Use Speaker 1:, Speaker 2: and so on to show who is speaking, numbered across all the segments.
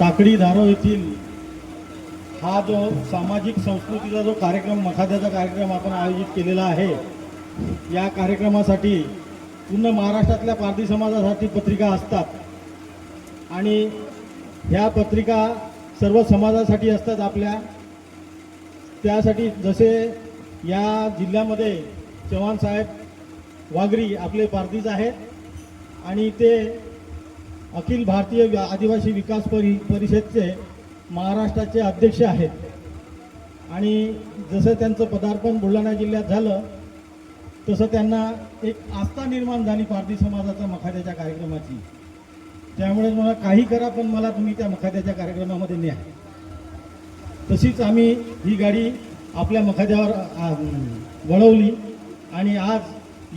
Speaker 1: टाकडी धारो येथील हा जो सामाजिक संस्कृतीचा जो कार्यक्रम मखाद्याचा कार्यक्रम आपण आयोजित केलेला आहे या कार्यक्रमासाठी पूर्ण महाराष्ट्रातल्या पारधी समाजासाठी पत्रिका असतात. आणि ह्या पत्रिका सर्व समाजासाठी असतात आपल्या. त्यासाठी जसे या जिल्ह्यामध्ये चव्हाण साहेब वागरी आपले पारधीच आहेत आणि ते अखिल भारतीय व्या- आदिवासी विकास परि परिषदचे महाराष्ट्राचे अध्यक्ष आहेत. आणि जसं त्यांचं पदार्पण बुलढाणा जिल्ह्यात झालं तसं त्यांना एक आस्था निर्माण झाली पारधी समाजाच्या मखाद्याच्या कार्यक्रमाची. त्यामुळे मला काही करा पण मला तुम्ही त्या मखाद्याच्या कार्यक्रमामध्ये न्या. तशीच आम्ही ही गाडी आपल्या मखाद्यावर वळवली आणि आज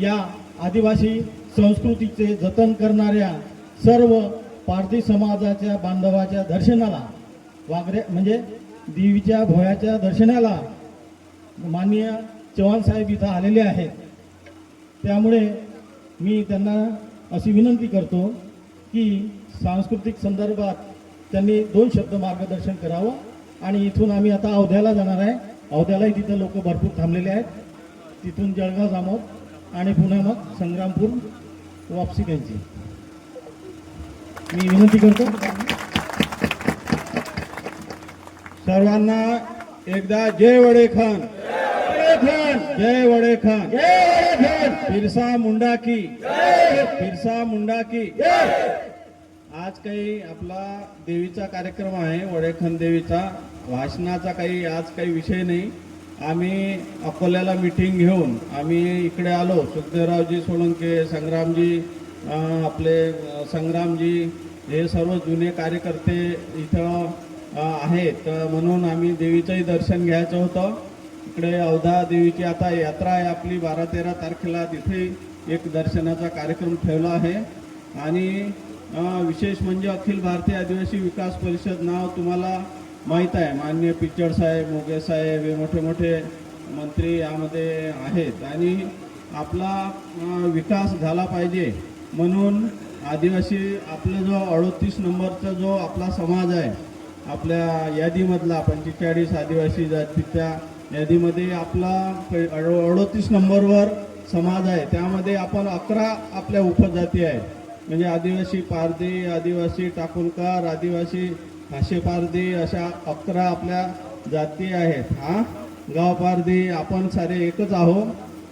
Speaker 1: या आदिवासी संस्कृतीचे जतन करणाऱ्या सर्व पारधी समाजाच्या बांधवाच्या दर्शनाला वागरे म्हणजे देवीच्या भोयाच्या दर्शनाला माननीय चव्हाण साहेब इथं आलेले आहेत. त्यामुळे मी त्यांना अशी विनंती करतो की सांस्कृतिक संदर्भात त्यांनी दोन शब्द मार्गदर्शन करावं आणि इथून आम्ही आता अवध्याला जाणार आहे. अवध्यालाही तिथं लोक भरपूर थांबलेले आहेत. तिथून जळगाव जामोद आणि पुन्हा मग संग्रामपूर वापसी त्यांची. मी विनंती करतो.
Speaker 2: सर्वांना एकदा जय वडेखान. जय वडेखान. बिरसा मुंडा की बिरसा मुंडा की आज काही आपला देवीचा कार्यक्रम आहे वडेखन देवीचा. भाषणाचा काही आज काही विषय नाही. आम्ही अकोल्याला मिटिंग घेऊन आम्ही इकडे आलो. सुखदेवरावजी सोळंके संग्रामजी आपले संग्रामजी हे सर्व जुने कार्यकर्ते इथं आहेत. तर म्हणून आम्ही देवीचंही दर्शन घ्यायचं होतं. इकडे अवधा देवीची आता यात्रा आहे आपली बारा तेरा तारखेला तिथे एक दर्शनाचा कार्यक्रम ठेवला आहे. आणि विशेष म्हणजे अखिल भारतीय आदिवासी विकास परिषद नाव तुम्हाला माहीत आहे. माननीय पिच्चड साहेब मोगे साहेब हे मोठे मोठे मंत्री यामध्ये आहेत. आणि आपला विकास झाला पाहिजे म्हणून आदिवासी आपला जो अडोतीस नंबरचा जो आपला समाज आहे आपल्या यादीमधला पंचेचाळीस आदिवासी जातीच्या यादीमध्ये आपला अडोतीस नंबरवर समाज आहे. त्यामध्ये आपण अकरा आपल्या उपजाती आहे. म्हणजे आदिवासी पारधी आदिवासी टाकुलकार आदिवासी हाशे पारधी अशा अकरा आपल्या जाती आहेत. हां? गाव पारधी आपण सारे एकच आहोत.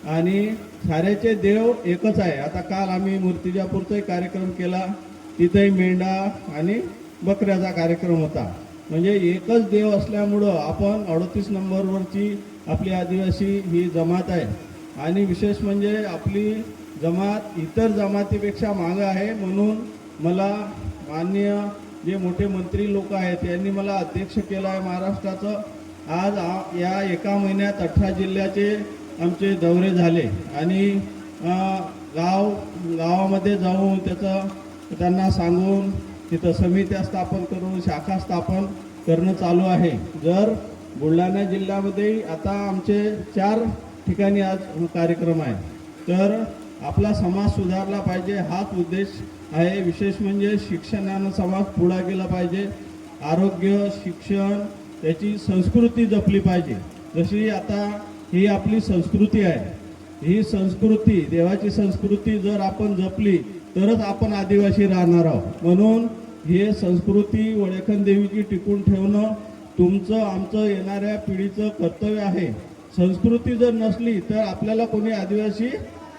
Speaker 2: आणि साऱ्याचे देव एकच आहे. आता काल आम्ही मूर्तिजापूरचाही कार्यक्रम केला. तिथेही मेंढा आणि बकऱ्याचा कार्यक्रम होता. म्हणजे एकच देव असल्यामुळं आपण अडतीस नंबरवरची आपली आदिवासी ही जमात आहे. आणि विशेष म्हणजे आपली जमात इतर जमातीपेक्षा मागं आहे म्हणून मला माननीय जे मोठे मंत्री लोक आहेत यांनी मला अध्यक्ष केलं आहे महाराष्ट्राचं. आज या एका महिन्यात अठरा जिल्ह्याचे आमचे दौरे झाले आणि गाव गावामध्ये जाऊन त्याचं त्यांना सांगून तिथं समित्या स्थापन करून शाखा स्थापन करणं चालू आहे. जर बुलढाणा जिल्ह्यामध्ये आता आमचे चार ठिकाणी आज कार्यक्रम आहे तर आपला समाज सुधारला पाहिजे हाच उद्देश आहे. विशेष म्हणजे शिक्षणानं समाज पुढा गेला पाहिजे. आरोग्य शिक्षण याची संस्कृती जपली पाहिजे. जशी आता ही आपली संस्कृती आहे. ही संस्कृती देवाची संस्कृती जर आपण जपली तरच आपण आदिवासी राहणार आहोत. म्हणून हे संस्कृती वळेखन देवीची टिकून ठेवणं तुमचं आमचं येणाऱ्या पिढीचं कर्तव्य आहे. संस्कृती जर नसली तर आपल्याला कोणी आदिवासी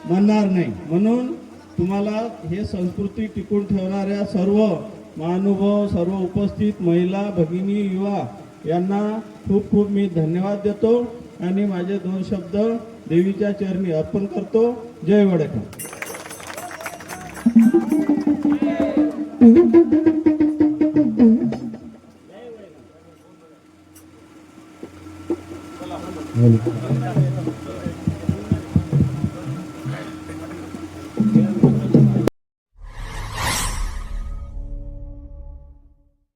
Speaker 2: म्हणणार नाही. म्हणून तुम्हाला हे संस्कृती टिकून ठेवणाऱ्या सर्व महानुभव सर्व उपस्थित महिला भगिनी युवा यांना खूप खूप मी धन्यवाद देतो. आणि माझे दोन शब्द देवीच्या चरणी अर्पण करतो. जय वडेकर
Speaker 3: बोल